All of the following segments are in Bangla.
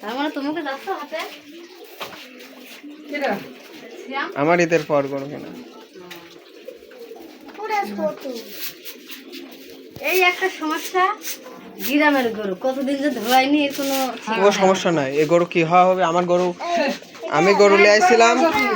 তার মানে তোমাকে যাচ্ছ হাতে। আমার ঈদের পর গরু কেনা? এই একটা সমস্যা গ্রামের গরু। কতদিন যে ধোয়ায়নি এর কোনো সমস্যা নাই। এই গরু কি হওয়া হবে? আমার গরু আমি গরু নিয়ে আসছিলাম বুঝছ?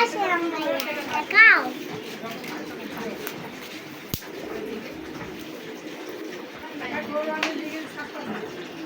Thank you.